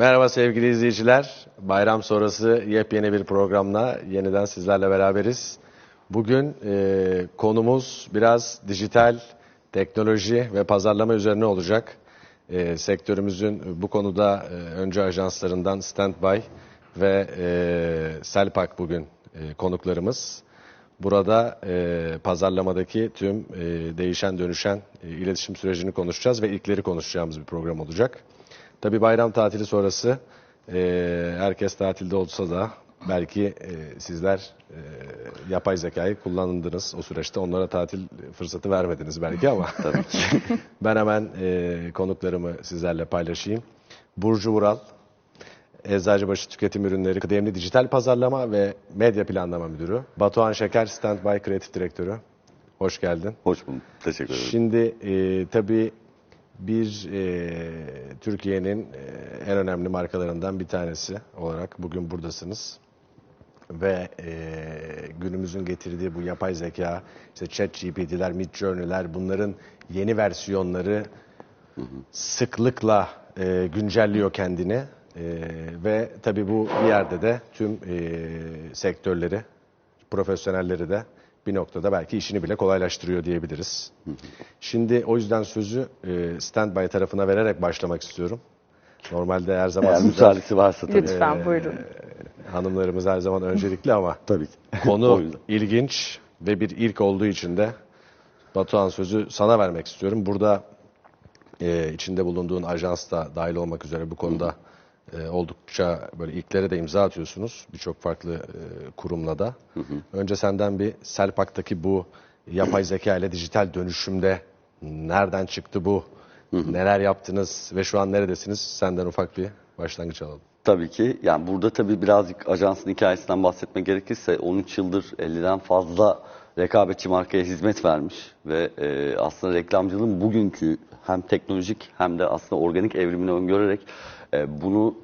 Merhaba sevgili izleyiciler. Bayram sonrası yepyeni bir programla yeniden sizlerle beraberiz. Bugün e, konumuz biraz dijital, teknoloji ve pazarlama üzerine olacak. E, sektörümüzün bu konuda e, önce ajanslarından Standby ve e, Selpak bugün e, konuklarımız. Burada e, pazarlamadaki tüm e, değişen dönüşen e, iletişim sürecini konuşacağız ve ilkleri konuşacağımız bir program olacak. Tabi bayram tatili sonrası e, herkes tatilde olsa da belki e, sizler e, yapay zekayı kullandınız o süreçte. Onlara tatil fırsatı vermediniz belki ama ben hemen e, konuklarımı sizlerle paylaşayım. Burcu Vural, Eczacıbaşı Tüketim Ürünleri Kıdemli Dijital Pazarlama ve Medya Planlama Müdürü. Batuhan Şeker, Standby Kreatif Direktörü. Hoş geldin. Hoş bulduk. Teşekkür ederim. Şimdi e, tabii bir e, Türkiye'nin e, en önemli markalarından bir tanesi olarak bugün buradasınız. Ve e, günümüzün getirdiği bu yapay zeka, işte chat GPT'ler, bunların yeni versiyonları sıklıkla e, güncelliyor kendini. E, ve tabii bu bir yerde de tüm e, sektörleri, profesyonelleri de bir noktada belki işini bile kolaylaştırıyor diyebiliriz. Şimdi o yüzden sözü e, standby tarafına vererek başlamak istiyorum. Normalde her zaman Eğer sizler- müsaadesi varsa tabii. Lütfen buyurun. hanımlarımız her zaman öncelikli ama Tabii ki. Konu ilginç ve bir ilk olduğu için de Batuhan sözü sana vermek istiyorum. Burada e, içinde bulunduğun ajans da dahil olmak üzere bu konuda e, oldukça böyle ilklere de imza atıyorsunuz. Birçok farklı e, kurumla da. Önce senden bir Selpak'taki bu yapay zeka ile dijital dönüşümde nereden çıktı bu? Neler yaptınız ve şu an neredesiniz? Senden ufak bir başlangıç alalım. Tabii ki. Yani burada tabii birazcık ajansın hikayesinden bahsetmek gerekirse 13 yıldır 50'den fazla rekabetçi markaya hizmet vermiş ve e, aslında reklamcılığın bugünkü hem teknolojik hem de aslında organik evrimini öngörerek e, bunu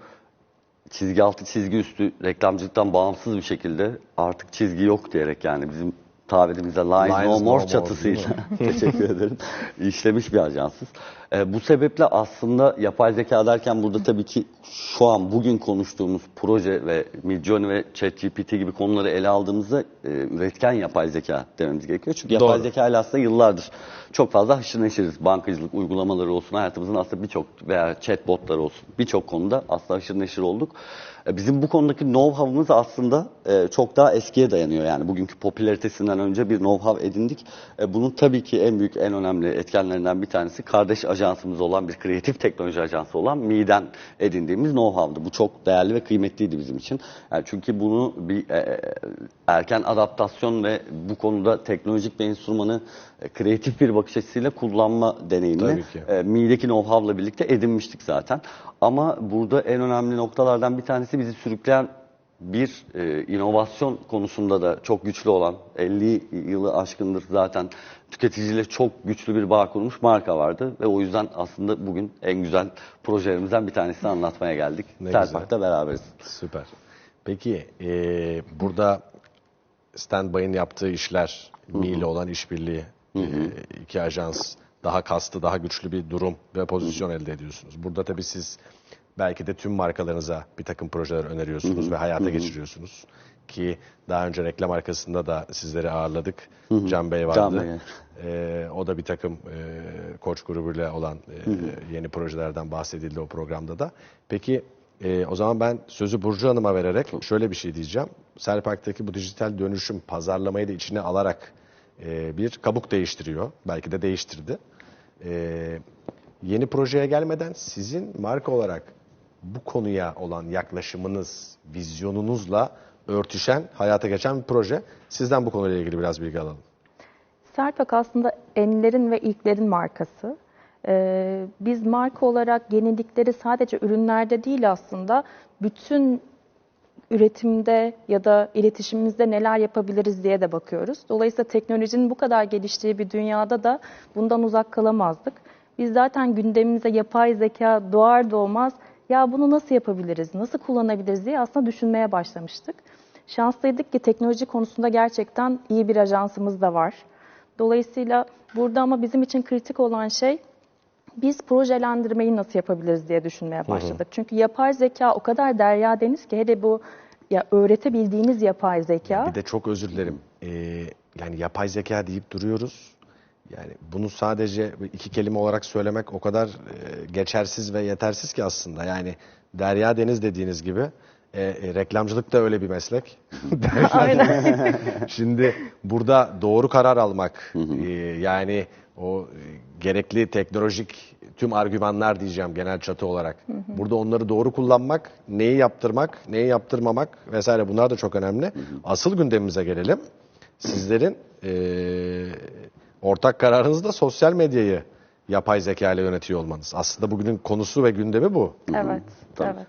çizgi altı çizgi üstü reklamcılıktan bağımsız bir şekilde artık çizgi yok diyerek yani bizim tabirimizde Lines, Lines No More more, çatısıyla. Teşekkür ederim. İşlemiş bir ajansız. E, bu sebeple aslında yapay zeka derken burada tabii ki şu an bugün konuştuğumuz proje ve Midjourney ve ChatGPT gibi konuları ele aldığımızda e, üretken yapay zeka dememiz gerekiyor. Çünkü yapay Doğru. zeka ile aslında yıllardır çok fazla haşır neşiriz. Bankacılık uygulamaları olsun, hayatımızın aslında birçok veya chatbotlar olsun birçok konuda aslında haşır neşir olduk. E, Bizim bu konudaki know-how'ımız aslında e, çok daha eskiye dayanıyor. Yani bugünkü popülaritesinden önce bir know-how edindik. E, Bunun tabii ki en büyük, en önemli etkenlerinden bir tanesi kardeş ajansımız olan bir kreatif teknoloji ajansı olan MI'den edindiğimiz know-how'dı. Bu çok değerli ve kıymetliydi bizim için. Yani çünkü bunu bir e, erken adaptasyon ve bu konuda teknolojik bir enstrümanı e, kreatif bir bakış açısıyla kullanma deneyimini e, Mi'deki know-how'la birlikte edinmiştik zaten. Ama burada en önemli noktalardan bir tanesi bizi sürükleyen bir e, inovasyon konusunda da çok güçlü olan 50 yılı aşkındır zaten tüketiciyle çok güçlü bir bağ kurmuş marka vardı ve o yüzden aslında bugün en güzel projelerimizden bir tanesini anlatmaya geldik. Ne Selpak'ta beraberiz. Süper. Peki e, burada Standby'ın yaptığı işler, Mi ile olan işbirliği, e, iki ajans daha kastı, daha güçlü bir durum ve pozisyon elde ediyorsunuz. Burada tabii siz belki de tüm markalarınıza bir takım projeler öneriyorsunuz ve hayata geçiriyorsunuz. Ki daha önce reklam arkasında da sizleri ağırladık. Can Bey vardı. Can Bey. Ee, o da bir takım e, koç grubuyla olan e, yeni projelerden bahsedildi o programda da. Peki e, o zaman ben sözü Burcu Hanım'a vererek şöyle bir şey diyeceğim. Serpak'taki bu dijital dönüşüm pazarlamayı da içine alarak e, bir kabuk değiştiriyor. Belki de değiştirdi. E, yeni projeye gelmeden sizin marka olarak bu konuya olan yaklaşımınız, vizyonunuzla örtüşen, hayata geçen bir proje. Sizden bu konuyla ilgili biraz bilgi alalım. Serpak aslında enlerin ve ilklerin markası. Ee, biz marka olarak yenilikleri sadece ürünlerde değil aslında bütün üretimde ya da iletişimimizde neler yapabiliriz diye de bakıyoruz. Dolayısıyla teknolojinin bu kadar geliştiği bir dünyada da bundan uzak kalamazdık. Biz zaten gündemimize yapay zeka doğar doğmaz ya bunu nasıl yapabiliriz, nasıl kullanabiliriz diye aslında düşünmeye başlamıştık. Şanslıydık ki teknoloji konusunda gerçekten iyi bir ajansımız da var. Dolayısıyla burada ama bizim için kritik olan şey biz projelendirmeyi nasıl yapabiliriz diye düşünmeye başladık. Çünkü yapay zeka o kadar derya deniz ki hele bu ya öğretebildiğimiz yapay zeka Bir de çok özür dilerim. Ee, yani yapay zeka deyip duruyoruz. Yani bunu sadece iki kelime olarak söylemek o kadar e, geçersiz ve yetersiz ki aslında. Yani derya deniz dediğiniz gibi e, e, reklamcılık da öyle bir meslek. Aynen. Şimdi burada doğru karar almak, e, yani o e, gerekli teknolojik tüm argümanlar diyeceğim genel çatı olarak. Burada onları doğru kullanmak, neyi yaptırmak, neyi yaptırmamak vesaire bunlar da çok önemli. Asıl gündemimize gelelim. Sizlerin e, ortak kararınız da sosyal medyayı yapay zeka ile yönetiyor olmanız. Aslında bugünün konusu ve gündemi bu. evet. Tabii. Evet.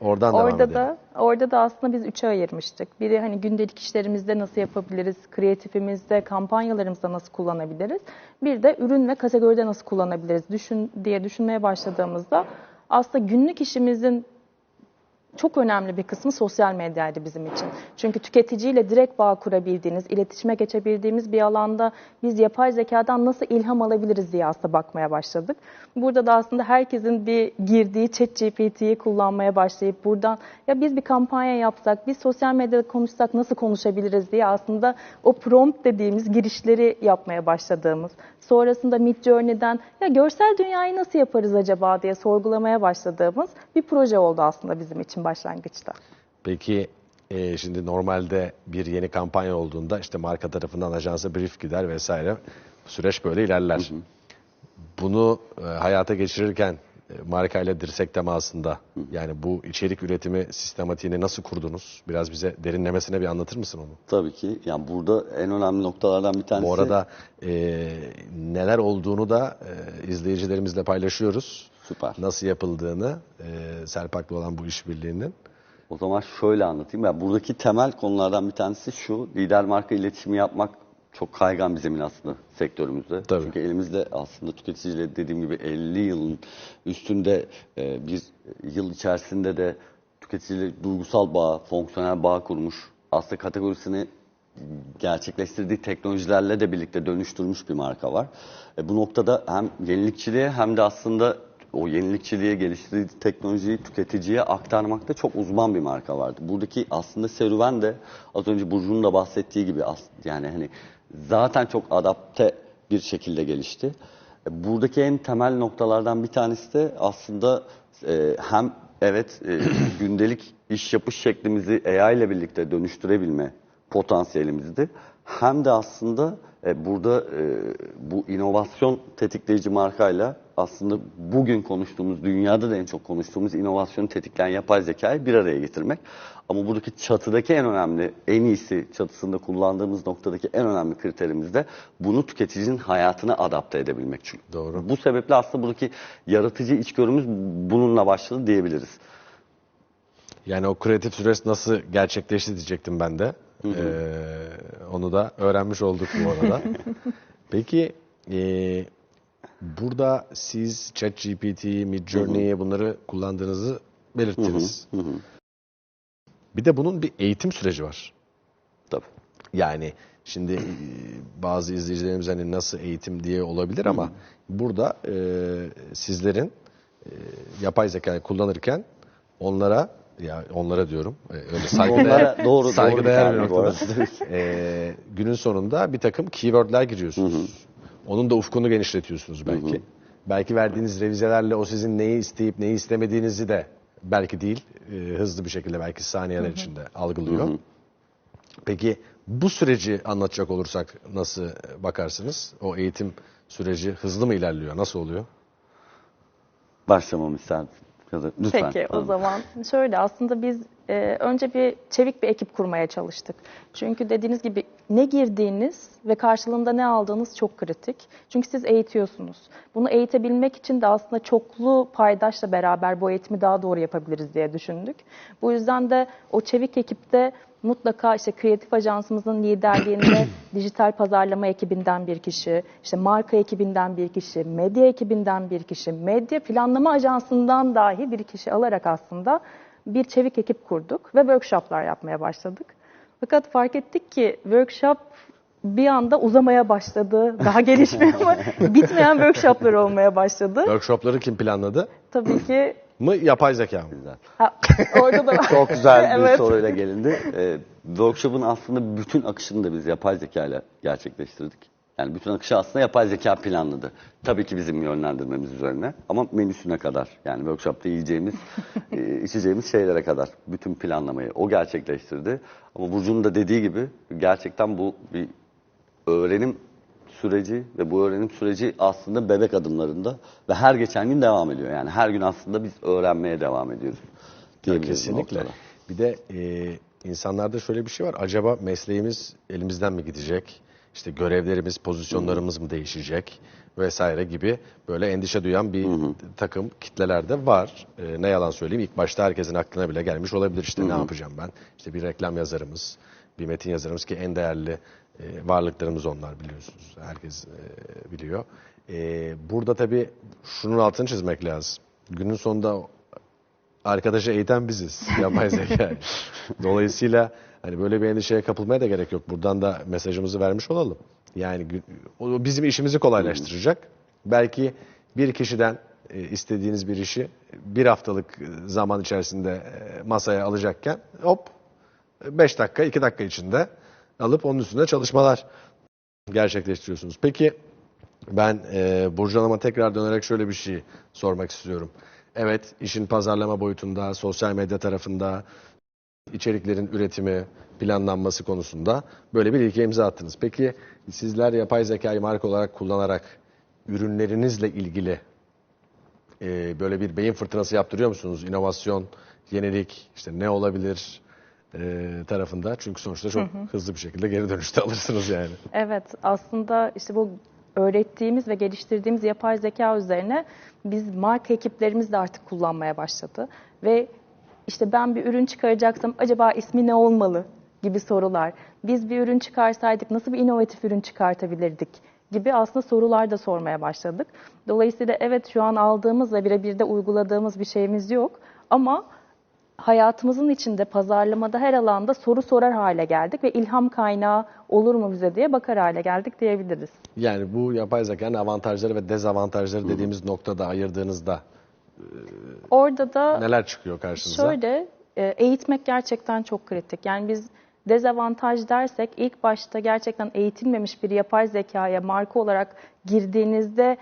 Oradan devam Orada edelim. da orada da aslında biz üçe ayırmıştık. Biri hani gündelik işlerimizde nasıl yapabiliriz, kreatifimizde, kampanyalarımızda nasıl kullanabiliriz. Bir de ürün ve kategoride nasıl kullanabiliriz düşün diye düşünmeye başladığımızda aslında günlük işimizin çok önemli bir kısmı sosyal medyaydı bizim için. Çünkü tüketiciyle direkt bağ kurabildiğiniz, iletişime geçebildiğimiz bir alanda biz yapay zekadan nasıl ilham alabiliriz diye aslında bakmaya başladık. Burada da aslında herkesin bir girdiği ChatGPT'yi kullanmaya başlayıp buradan ya biz bir kampanya yapsak, biz sosyal medyada konuşsak nasıl konuşabiliriz diye aslında o prompt dediğimiz girişleri yapmaya başladığımız. Sonrasında Midjourney'den ya görsel dünyayı nasıl yaparız acaba diye sorgulamaya başladığımız bir proje oldu aslında bizim için başlangıçta. Peki e, şimdi normalde bir yeni kampanya olduğunda işte marka tarafından ajansa brief gider vesaire. Süreç böyle ilerler. Bunu e, hayata geçirirken e, markayla dirsek temasında yani bu içerik üretimi sistematiğini nasıl kurdunuz? Biraz bize derinlemesine bir anlatır mısın onu? Tabii ki. Yani burada en önemli noktalardan bir tanesi... Bu arada e, neler olduğunu da e, izleyicilerimizle paylaşıyoruz. Süper. Nasıl yapıldığını e, Serpak'la olan bu işbirliğinin. O zaman şöyle anlatayım. Yani buradaki temel konulardan bir tanesi şu. Lider marka iletişimi yapmak çok kaygan bir zemin aslında sektörümüzde. Tabii. Çünkü elimizde aslında tüketiciyle dediğim gibi 50 yılın üstünde e, bir yıl içerisinde de tüketiciyle duygusal bağ, fonksiyonel bağ kurmuş. Aslında kategorisini gerçekleştirdiği teknolojilerle de birlikte dönüştürmüş bir marka var. E, bu noktada hem yenilikçiliğe hem de aslında o yenilikçiliğe geliştirdiği teknolojiyi tüketiciye aktarmakta çok uzman bir marka vardı. Buradaki aslında serüven de az önce Burcu'nun da bahsettiği gibi yani hani zaten çok adapte bir şekilde gelişti. E, Buradaki en temel noktalardan bir tanesi de aslında e, hem evet e, gündelik iş yapış şeklimizi AI ile birlikte dönüştürebilme potansiyelimizdi. Hem de aslında e, burada e, bu inovasyon tetikleyici markayla aslında bugün konuştuğumuz, dünyada da en çok konuştuğumuz inovasyonu tetikleyen yapay zekayı bir araya getirmek. Ama buradaki çatıdaki en önemli, en iyisi çatısında kullandığımız noktadaki en önemli kriterimiz de bunu tüketicinin hayatına adapte edebilmek. Çünkü Doğru. bu sebeple aslında buradaki yaratıcı içgörümüz bununla başladı diyebiliriz. Yani o kreatif süreç nasıl gerçekleşti diyecektim ben de. Ee, onu da öğrenmiş olduk bu arada. Peki e, burada siz ChatGPT, Midjourney bunları kullandığınızı belirttiniz. Bir de bunun bir eğitim süreci var. Tabii. Yani şimdi e, bazı izleyicilerimiz hani nasıl eğitim diye olabilir ama burada e, sizlerin e, yapay zekayı kullanırken onlara ya onlara diyorum e, öyle saygıdeğer Onlara doğru, doğru saygıdeğer bir bir tabir bu noktada. E, günün sonunda bir takım keywordler giriyorsunuz. Onun da ufkunu genişletiyorsunuz belki. Belki verdiğiniz revizelerle o sizin neyi isteyip neyi istemediğinizi de belki değil e, hızlı bir şekilde belki saniyeler içinde algılıyor. Peki bu süreci anlatacak olursak nasıl bakarsınız? O eğitim süreci hızlı mı ilerliyor? Nasıl oluyor? Başlamamı ister da lütfen. Peki o zaman şöyle aslında biz e, önce bir çevik bir ekip kurmaya çalıştık. Çünkü dediğiniz gibi ne girdiğiniz ve karşılığında ne aldığınız çok kritik. Çünkü siz eğitiyorsunuz. Bunu eğitebilmek için de aslında çoklu paydaşla beraber bu eğitimi daha doğru yapabiliriz diye düşündük. Bu yüzden de o çevik ekipte mutlaka işte kreatif ajansımızın liderliğinde dijital pazarlama ekibinden bir kişi, işte marka ekibinden bir kişi, medya ekibinden bir kişi, medya planlama ajansından dahi bir kişi alarak aslında bir çevik ekip kurduk ve workshoplar yapmaya başladık. Fakat fark ettik ki workshop bir anda uzamaya başladı. Daha gelişmiyor ama bitmeyen workshoplar olmaya başladı. Workshopları kim planladı? Tabii ki Mı yapay zeka mı? Güzel. ha, orada da Çok güzel bir Evet. soruyla gelindi. Ee, workshop'un aslında bütün akışını da biz yapay zeka ile gerçekleştirdik. Yani bütün akışı aslında yapay zeka planladı. Tabii ki bizim yönlendirmemiz üzerine ama menüsüne kadar. Yani workshop'ta yiyeceğimiz, e, içeceğimiz şeylere kadar bütün planlamayı o gerçekleştirdi. Ama Burcu'nun da dediği gibi gerçekten bu bir öğrenim süreci ve bu öğrenim süreci aslında bebek adımlarında ve her geçen gün devam ediyor. Yani her gün aslında biz öğrenmeye devam ediyoruz. bu Kesinlikle. noktada. Bir de e, insanlarda şöyle bir şey var. Acaba mesleğimiz elimizden mi gidecek? İşte görevlerimiz, pozisyonlarımız mı değişecek? Vesaire gibi böyle endişe duyan bir takım kitleler de var. E, ne yalan söyleyeyim ilk başta herkesin aklına bile gelmiş olabilir işte ne yapacağım ben? İşte bir reklam yazarımız, bir metin yazarımız ki en değerli e, varlıklarımız onlar biliyorsunuz. Herkes e, biliyor. E, burada tabii şunun altını çizmek lazım. Günün sonunda arkadaşı eğiten biziz yapay zeka. Dolayısıyla hani böyle bir endişeye kapılmaya da gerek yok. Buradan da mesajımızı vermiş olalım. Yani o bizim işimizi kolaylaştıracak. Belki bir kişiden e, istediğiniz bir işi bir haftalık e, zaman içerisinde e, masaya alacakken hop 5 dakika 2 dakika içinde alıp onun üstünde çalışmalar gerçekleştiriyorsunuz. Peki ben e, Burcu Hanım'a tekrar dönerek şöyle bir şey sormak istiyorum. Evet, işin pazarlama boyutunda, sosyal medya tarafında, içeriklerin üretimi, planlanması konusunda böyle bir ilke imza attınız. Peki sizler yapay zekayı marka olarak kullanarak ürünlerinizle ilgili e, böyle bir beyin fırtınası yaptırıyor musunuz? İnovasyon, yenilik, işte ne olabilir e, tarafında? Çünkü sonuçta çok hızlı bir şekilde geri dönüşte alırsınız yani. Evet, aslında işte bu öğrettiğimiz ve geliştirdiğimiz yapay zeka üzerine biz marka ekiplerimiz de artık kullanmaya başladı. Ve işte ben bir ürün çıkaracaksam acaba ismi ne olmalı gibi sorular. Biz bir ürün çıkarsaydık nasıl bir inovatif ürün çıkartabilirdik gibi aslında sorular da sormaya başladık. Dolayısıyla evet şu an aldığımız ve birebir de uyguladığımız bir şeyimiz yok ama hayatımızın içinde pazarlamada her alanda soru sorar hale geldik ve ilham kaynağı olur mu bize diye bakar hale geldik diyebiliriz. Yani bu yapay zekanın avantajları ve dezavantajları dediğimiz noktada ayırdığınızda Orada da neler çıkıyor karşınıza? şöyle e, eğitmek gerçekten çok kritik. Yani biz dezavantaj dersek ilk başta gerçekten eğitilmemiş bir yapay zekaya marka olarak girdiğinizde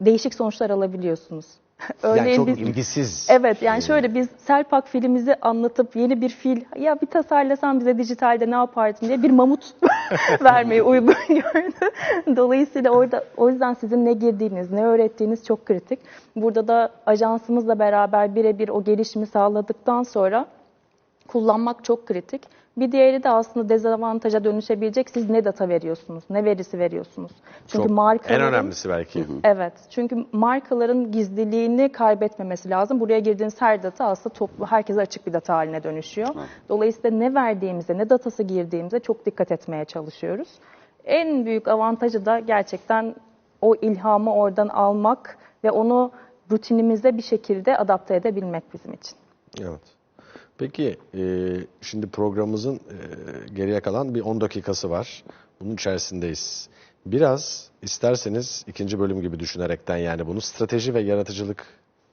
değişik sonuçlar alabiliyorsunuz. yani çok biz- ilgisiz. Evet yani şöyle biz Selpak filimizi anlatıp yeni bir fil ya bir tasarlasan bize dijitalde ne yapardın diye bir mamut vermeyi uygun gördü. Dolayısıyla orada o yüzden sizin ne girdiğiniz, ne öğrettiğiniz çok kritik. Burada da ajansımızla beraber birebir o gelişimi sağladıktan sonra kullanmak çok kritik. Bir diğeri de aslında dezavantaja dönüşebilecek. Siz ne data veriyorsunuz, ne verisi veriyorsunuz. Çünkü Çok- markaların En önemlisi belki. Evet. Çünkü markaların gizliliğini kaybetmemesi lazım. Buraya girdiğiniz her data aslında toplu, herkese açık bir data haline dönüşüyor. Dolayısıyla ne verdiğimize, ne datası girdiğimize çok dikkat etmeye çalışıyoruz. En büyük avantajı da gerçekten o ilhamı oradan almak ve onu rutinimize bir şekilde adapte edebilmek bizim için. Evet. Peki e, şimdi programımızın e, geriye kalan bir 10 dakikası var. Bunun içerisindeyiz. Biraz isterseniz ikinci bölüm gibi düşünerekten yani bunu strateji ve yaratıcılık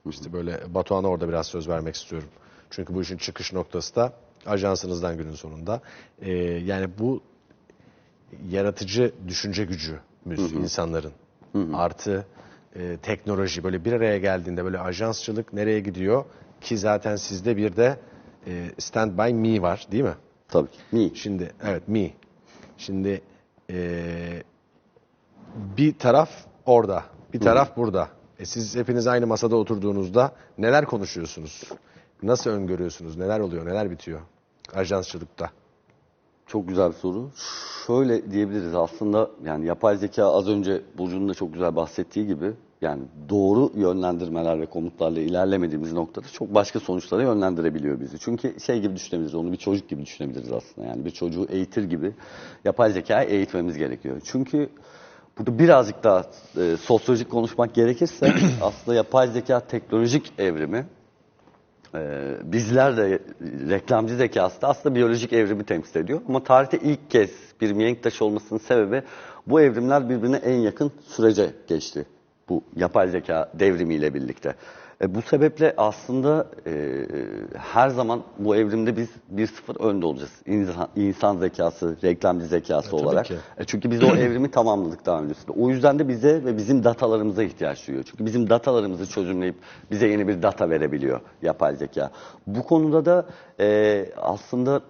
işte böyle Batuhan'a orada biraz söz vermek istiyorum. Çünkü bu işin çıkış noktası da ajansınızdan günün sonunda. E, yani bu yaratıcı düşünce gücümüz insanların artı e, teknoloji böyle bir araya geldiğinde böyle ajansçılık nereye gidiyor ki zaten sizde bir de e, stand by me var değil mi? Tabii ki. Mi? Şimdi evet me. Şimdi e, bir taraf orada, bir taraf burada. E, siz hepiniz aynı masada oturduğunuzda neler konuşuyorsunuz? Nasıl öngörüyorsunuz? Neler oluyor? Neler bitiyor? Ajansçılıkta. Çok güzel bir soru. Şöyle diyebiliriz aslında yani yapay zeka az önce Burcu'nun da çok güzel bahsettiği gibi yani doğru yönlendirmeler ve komutlarla ilerlemediğimiz noktada çok başka sonuçlara yönlendirebiliyor bizi. Çünkü şey gibi düşünebiliriz, onu bir çocuk gibi düşünebiliriz aslında. Yani bir çocuğu eğitir gibi yapay zekayı eğitmemiz gerekiyor. Çünkü burada birazcık daha e, sosyolojik konuşmak gerekirse aslında yapay zeka teknolojik evrimi e, bizler de reklamcı zekası da aslında biyolojik evrimi temsil ediyor. Ama tarihte ilk kez bir mihenk taşı olmasının sebebi bu evrimler birbirine en yakın sürece geçti. Bu yapay zeka devrimiyle birlikte. E, bu sebeple aslında e, her zaman bu evrimde biz 1-0 önde olacağız. İnsan, insan zekası, reklamcı zekası tabii olarak. ki. E, çünkü biz o evrimi tamamladık daha öncesinde. O yüzden de bize ve bizim datalarımıza ihtiyaç duyuyor. Çünkü bizim datalarımızı çözümleyip bize yeni bir data verebiliyor yapay zeka. Bu konuda da e, aslında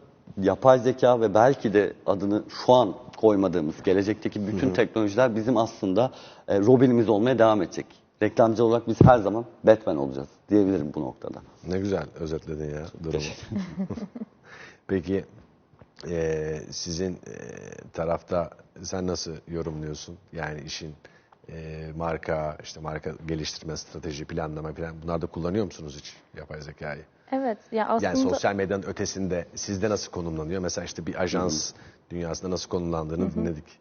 yapay zeka ve belki de adını şu an koymadığımız gelecekteki bütün teknolojiler bizim aslında e, Robin'imiz olmaya devam edecek. Reklamcı olarak biz her zaman Batman olacağız diyebilirim bu noktada. Ne güzel özetledin ya durumu. Peki e, sizin e, tarafta sen nasıl yorumluyorsun? Yani işin e, marka, işte marka geliştirme, strateji, planlama falan bunlarda kullanıyor musunuz hiç yapay zekayı? Evet, ya aslında Yani sosyal medyanın ötesinde sizde nasıl konumlanıyor? Mesela işte bir ajans dünyasında nasıl konumlandığını dinledik.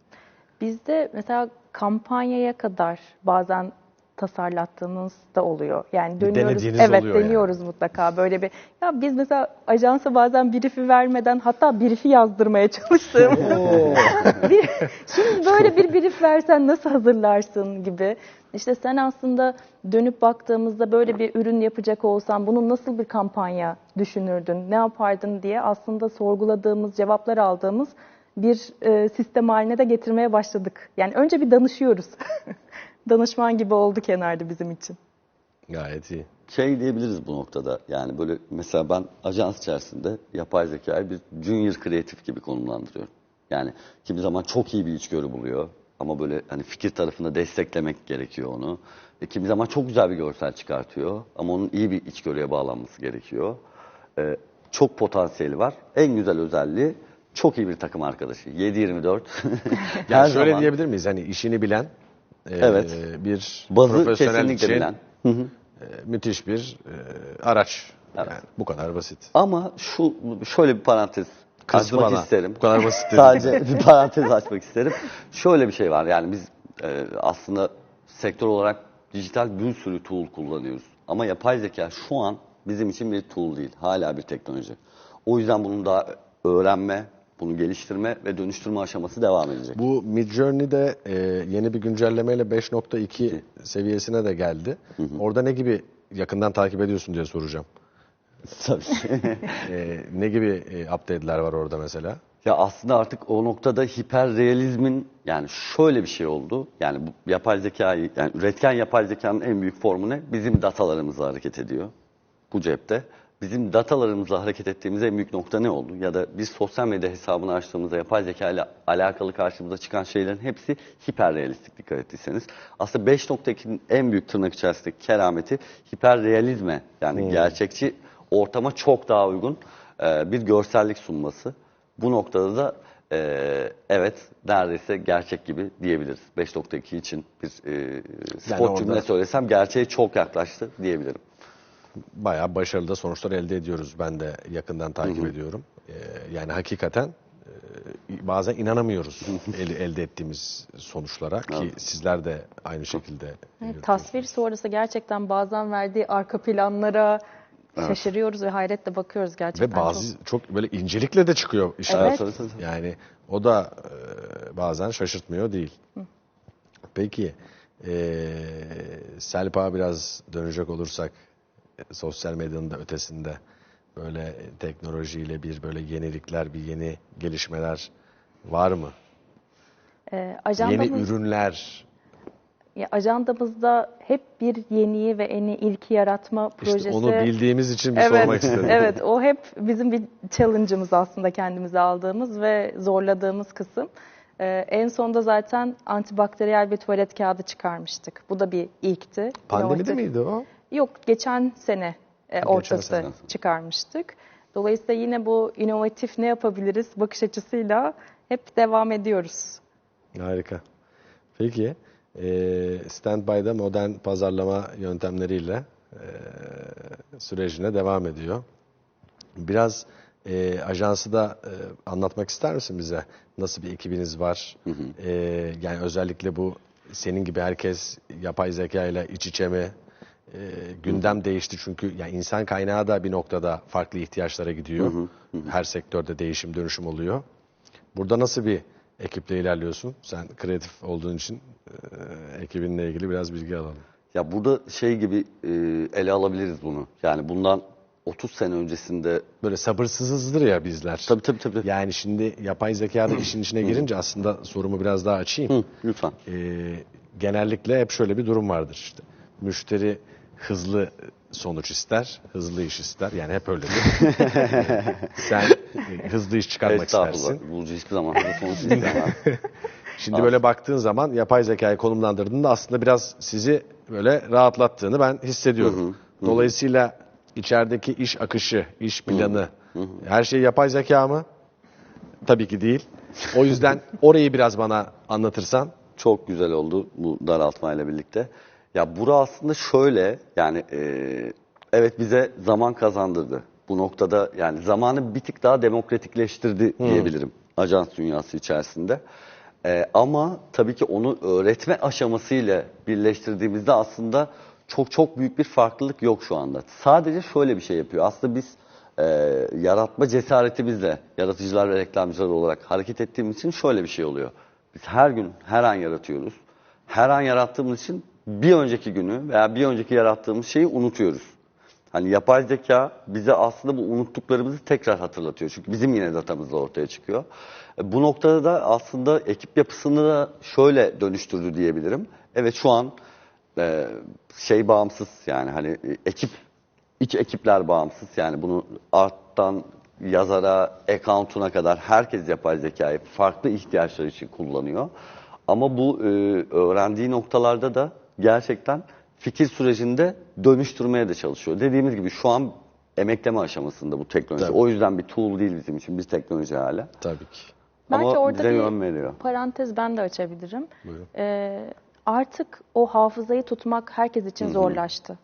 bizde mesela kampanyaya kadar bazen tasarlattığımız da oluyor. Yani dönüyoruz. denediğiniz evet, oluyor yani. deniyoruz mutlaka böyle bir. Ya biz mesela ajansa bazen brief'i vermeden hatta brief'i yazdırmaya çalıştığımız. Şimdi böyle bir brief versen nasıl hazırlarsın gibi. İşte sen aslında dönüp baktığımızda böyle bir ürün yapacak olsan bunu nasıl bir kampanya düşünürdün, ne yapardın diye aslında sorguladığımız, cevaplar aldığımız bir e, sistem haline de getirmeye başladık. Yani önce bir danışıyoruz. Danışman gibi oldu kenarda bizim için. Gayet iyi. şey diyebiliriz bu noktada. Yani böyle mesela ben ajans içerisinde yapay zekayı bir junior kreatif gibi konumlandırıyorum. Yani kimi zaman çok iyi bir içgörü buluyor ama böyle hani fikir tarafında desteklemek gerekiyor onu. E, kimi zaman çok güzel bir görsel çıkartıyor ama onun iyi bir içgörüye bağlanması gerekiyor. E, çok potansiyeli var. En güzel özelliği çok iyi bir takım arkadaşı. 7-24. Yani şöyle zaman diyebilir miyiz? Hani işini bilen e, Evet. bir bazı profesyonel için bilen. e, müthiş bir e, araç. Evet. Yani bu kadar basit. Ama şu şöyle bir parantez Kızdı açmak bana. isterim. Bu kadar basit. Sadece bir parantez açmak isterim. Şöyle bir şey var yani biz e, aslında sektör olarak dijital bir sürü tool kullanıyoruz. Ama yapay zeka şu an bizim için bir tool değil. Hala bir teknoloji. O yüzden bunun daha öğrenme, bunu geliştirme ve dönüştürme aşaması devam edecek. Bu Midjourney'de e, yeni bir güncellemeyle 5.2 seviyesine de geldi. Orada ne gibi yakından takip ediyorsun diye soracağım. Tabii. E, ne gibi e, update'ler var orada mesela? Ya aslında artık o noktada hiperrealizmin yani şöyle bir şey oldu. Yani bu yapay zekayı yani üretken yapay zekanın en büyük formu ne? Bizim datalarımızla hareket ediyor. Bu cepte. Bizim datalarımızla hareket ettiğimiz en büyük nokta ne oldu? Ya da biz sosyal medya hesabını açtığımızda yapay zeka ile alakalı karşımıza çıkan şeylerin hepsi hiperrealistik dikkat ettiyseniz. Aslında 5.2'nin en büyük tırnak içerisindeki kerameti hiperrealizme yani gerçekçi ortama çok daha uygun e, bir görsellik sunması. Bu noktada da e, evet neredeyse gerçek gibi diyebiliriz. 5.2 için bir e, spot orada- cümle söylesem gerçeğe çok yaklaştı diyebilirim. Bayağı başarılı da sonuçlar elde ediyoruz. Ben de yakından takip ediyorum. E, yani hakikaten e, bazen inanamıyoruz el- elde ettiğimiz sonuçlara ki sizler de aynı şekilde Evet, tasvir sonrası gerçekten bazen verdiği arka planlara şaşırıyoruz ve hayretle bakıyoruz gerçekten. Ve bazı çok böyle incelikle de çıkıyor işler. Evet. Yani o da e, bazen şaşırtmıyor değil. Peki e, Selpa biraz dönecek olursak sosyal medyanın da ötesinde böyle teknolojiyle bir böyle yenilikler, bir yeni gelişmeler var mı? Yeni ajandamız, ürünler, ya ajandamızda hep bir yeniyi ve en iyi ilki yaratma projesi. işte onu bildiğimiz için bir evet, sormak istedim. evet, o hep bizim bir challenge'ımız aslında kendimize aldığımız ve zorladığımız kısım. Ee, en sonda zaten antibakteriyel bir tuvalet kağıdı çıkarmıştık. Bu da bir ilkti. Pandemide İnovatif- miydi o? Yok, geçen sene e, ortası sene. çıkarmıştık. Dolayısıyla yine bu inovatif ne yapabiliriz bakış açısıyla hep devam ediyoruz. Harika. Peki, e, Standby'da modern pazarlama yöntemleriyle e, sürecine devam ediyor. Biraz e, ajansı da e, anlatmak ister misin bize? Nasıl bir ekibiniz var? E, yani özellikle bu senin gibi herkes yapay zeka ile iç içe mi? E, gündem değişti çünkü ya insan kaynağı da bir noktada farklı ihtiyaçlara gidiyor. Her sektörde değişim dönüşüm oluyor. Burada nasıl bir ekiple ilerliyorsun? Sen kreatif olduğun için e, ekibinle ilgili biraz bilgi alalım. Ya burada şey gibi e, ele alabiliriz bunu. Yani bundan 30 sene öncesinde Böyle sabırsızızdır ya bizler. tabii tabii tabii. Yani şimdi yapay zeka da işin içine girince aslında sorumu biraz daha açayım. Lütfen. Ee, genellikle hep şöyle bir durum vardır işte. Müşteri hızlı sonuç ister, hızlı iş ister. Yani hep öyledir. Ee, Sen e, hızlı iş çıkarmak istersin. Bulucu hiçbir zaman hızlı sonuç istemez. Şimdi böyle baktığın zaman yapay zekayı konumlandırdığında aslında biraz sizi böyle rahatlattığını ben hissediyorum. Dolayısıyla içerideki iş akışı, iş planı, her şey yapay zeka mı? Tabii ki değil. O yüzden orayı biraz bana anlatırsan. Çok güzel oldu bu daraltmayla birlikte. Ya bura aslında şöyle yani e, evet bize zaman kazandırdı. Bu noktada yani zamanı bir tık daha demokratikleştirdi diyebilirim ajans dünyası içerisinde. E, ama tabii ki onu öğretme aşamasıyla birleştirdiğimizde aslında çok çok büyük bir farklılık yok şu anda. Sadece şöyle bir şey yapıyor. Aslında biz e, yaratma cesaretimizle yaratıcılar ve reklamcılar olarak hareket ettiğimiz için şöyle bir şey oluyor. Biz her gün, her an yaratıyoruz. Her an yarattığımız için bir önceki günü veya bir önceki yarattığımız şeyi unutuyoruz. Hani yapay zeka bize aslında bu unuttuklarımızı tekrar hatırlatıyor. Çünkü bizim yine datamız da ortaya çıkıyor. E, Bu noktada da aslında ekip yapısını da şöyle dönüştürdü diyebilirim. Evet şu an e, şey bağımsız yani hani e, ekip iç ekipler bağımsız yani bunu arttan yazara, account'una kadar herkes yapay zekayı farklı ihtiyaçlar için kullanıyor. Ama bu öğrendiği noktalarda da gerçekten fikir sürecinde dönüştürmeye de çalışıyor. Dediğimiz gibi şu an emekleme aşamasında bu teknoloji. Tabii. O yüzden bir tool değil bizim için, bir teknoloji hala. Tabii ki. Belki Ama orada bize bir yön veriyor. parantez ben de açabilirim. Buyurun. Ee, artık o hafızayı tutmak herkes için zorlaştı.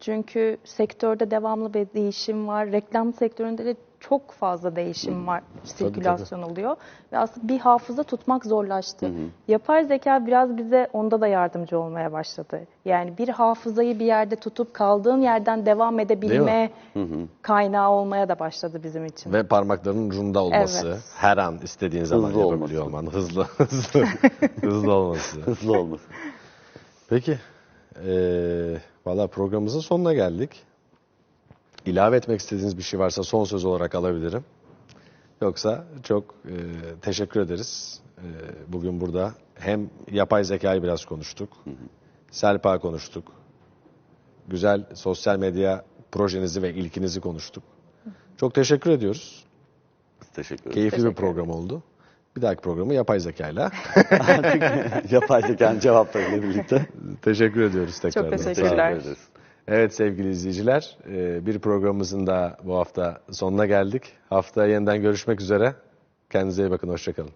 Çünkü sektörde devamlı bir değişim var. Reklam sektöründe de çok fazla değişim var. Sirkülasyon oluyor. Ve aslında bir hafıza tutmak zorlaştı. Yapay zeka biraz bize onda da yardımcı olmaya başladı. Yani bir hafızayı bir yerde tutup kaldığın yerden devam edebilme kaynağı olmaya da başladı bizim için. Ve parmaklarının ucunda olması, Evet. her an istediğin zaman Hızlı yapabiliyor olman, hızlı hızlı hızlı olması. Hızlı olması. Peki, eee valla programımızın sonuna geldik. İlave etmek istediğiniz bir şey varsa son söz olarak alabilirim. Yoksa çok eee, teşekkür ederiz. Eee, bugün burada hem yapay zekayı biraz konuştuk, Selpa konuştuk, güzel sosyal medya projenizi ve ilkinizi konuştuk. Çok teşekkür ediyoruz. Biz teşekkür ederiz. Keyifli bir Teşekkür program oldu. Bir dahaki programı yapay zekayla. Yapay zekanın cevaplarıyla birlikte. teşekkür ediyoruz tekrar. teşekkürler. Teşekkür ederiz. Evet sevgili izleyiciler, e, bir programımızın da bu hafta sonuna geldik. Haftaya yeniden görüşmek üzere. Kendinize iyi bakın, hoşçakalın.